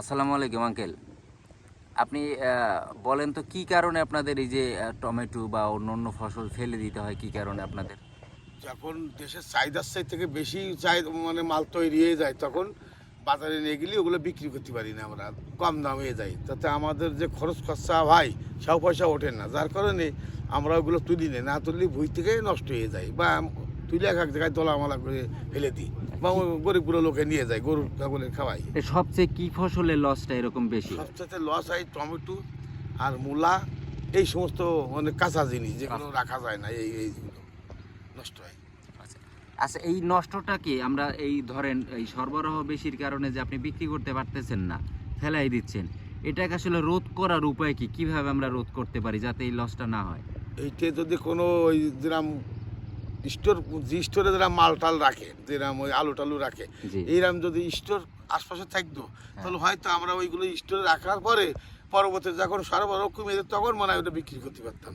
আসসালামু আলাইকুম, আঙ্কেল। আপনি বলেন তো কি কারণে আপনাদের এই যে টমেটো বা অন্য অন্য ফসল ফেলে দিতে হয়, কি কারণে আপনাদের? যখন দেশের চাহিদার চাই থেকে বেশি চাই মানে মাল তৈরি হয়ে যায়, তখন বাজারে নিয়ে গেলে ওগুলো বিক্রি করতে পারি না আমরা, কম দাম হয়ে যায়। তাতে আমাদের যে খরচ খরচা ভাই সব পয়সা ওঠে না। যার কারণে আমরা ওগুলো তুলি না না তুললে ভুই থেকে নষ্ট হয়ে যায়। বা তুলে এক এক জায়গায় তোলামালা করে ফেলে দিই বা গরিবগুলো লোকে নিয়ে যায় গরুর ছাগলে খাওয়াই সবচেয়ে কি ফসলের লসটা এরকম বেশি? সবচেয়ে লস হয় টমেটো আর মূলা এই সমস্ত মানে কাঁচা জিনিস যেগুলো রাখা যায় না এই এইগুলো নষ্ট হয়। আচ্ছা। আচ্ছা এই নষ্টটাকে আমরা এই ধরেন এই সরবরাহ বেশির কারণে যে আপনি বিক্রি করতে পারতেছেন না ফেলাই দিচ্ছেন এটাকে আসলে রোধ করার উপায় কি? কীভাবে আমরা রোধ করতে পারি যাতে এই লসটা না হয়? এইটা যদি কোনো ওই যেরাম স্টোর যে স্টোরে যারা মাল টাল রাখে যেরকম ওই আলু টালু রাখে এইরকম যদি স্টোর আশপাশে থাকতো তাহলে হয়তো আমরা ওইগুলো স্টোরে রাখার পরে পরবর্তী যখন সরবরাহ কমে যেত তখন মনে হয় ওটা বিক্রি করতে পারতাম।